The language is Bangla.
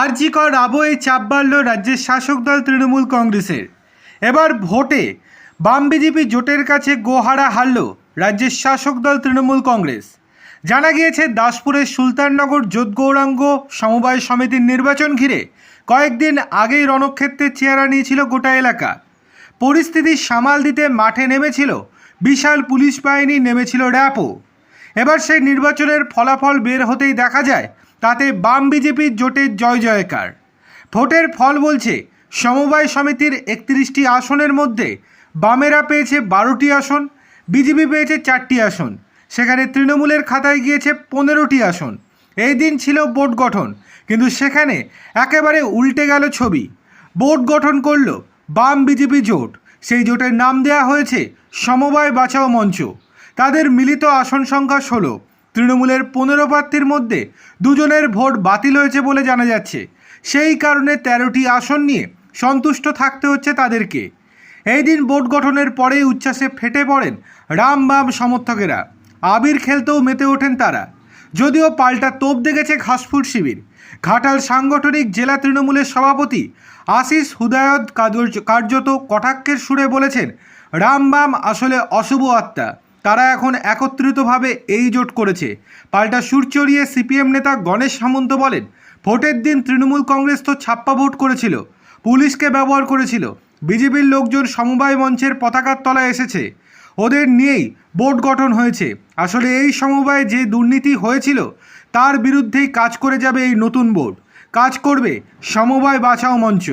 আরজিকর আবহে চাপ বাড়ল রাজ্যের শাসক দল তৃণমূল কংগ্রেসের। এবার ভোটে বাম বিজেপি জোটের কাছে গোহারা হারল রাজ্যের শাসক দল তৃণমূল কংগ্রেস। জানা গিয়েছে, দাসপুরের সুলতাননগর জোট গৌরাঙ্গ সমবায় সমিতির নির্বাচন ঘিরে কয়েকদিন আগেই রণক্ষেত্রের চেহারা নিয়েছিল গোটা এলাকা। পরিস্থিতি সামাল দিতে মাঠে নেমেছিল বিশাল পুলিশ বাহিনী, নেমেছিল র্যাপও। এবার সেই নির্বাচনের ফলাফল বের হতেই দেখা যায় তাতে বাম বিজেপির জোটের জয় জয়কার। ভোটের ফল বলছে, সমবায় সমিতির একত্রিশটি আসনের মধ্যে বামেরা পেয়েছে বারোটি আসন, বিজেপি পেয়েছে চারটি আসন। সেখানে তৃণমূলের খাতায় গিয়েছে পনেরোটি আসন। এই দিন ছিল বোর্ড গঠন, কিন্তু সেখানে একেবারে উল্টে গেল ছবি। বোর্ড গঠন করল বাম বিজেপি জোট। সেই জোটের নাম দেওয়া হয়েছে সমবায় বাঁচাও মঞ্চ। তাদের মিলিত আসন সংখ্যা ষোলো। তৃণমূলের পনেরো প্রার্থীর মধ্যে দুজনের ভোট বাতিল হয়েছে বলে জানা যাচ্ছে। সেই কারণে তেরোটি আসন নিয়ে সন্তুষ্ট থাকতে হচ্ছে তাদেরকে। এই দিন বোর্ড গঠনের পরেই উচ্ছ্বাসে ফেটে পড়েন রাম বাম সমর্থকেরা। আবির খেলতেও মেতে ওঠেন তারা। যদিও পাল্টা তোপ দেখেছে ঘাসফুট শিবির। ঘাটাল সাংগঠনিক জেলা তৃণমূলের সভাপতি আশিস হুদায়ত কার্য- কার্যত কটাক্ষের সুরে বলেছেন রামবাম আসলে অশুভ আত্মা। তারা এখন একত্রিতভাবে এই জোট করেছে। পাল্টা সুর চড়িয়ে সিপিএম নেতা গণেশ সামন্ত বলেন, ভোটের দিন তৃণমূল কংগ্রেস তো ছাপ্পা ভোট করেছিল, পুলিশকে ব্যবহার করেছিল। বিজেপির লোকজন সমবায় মঞ্চের পতাকার তলায় এসেছে। ওদের নিয়েই বোর্ড গঠন হয়েছে। আসলে এই সমবায়ে যে দুর্নীতি হয়েছিল, তার বিরুদ্ধেই কাজ করে যাবে এই নতুন বোর্ড। কাজ করবে সমবায় বাঁচাও মঞ্চ।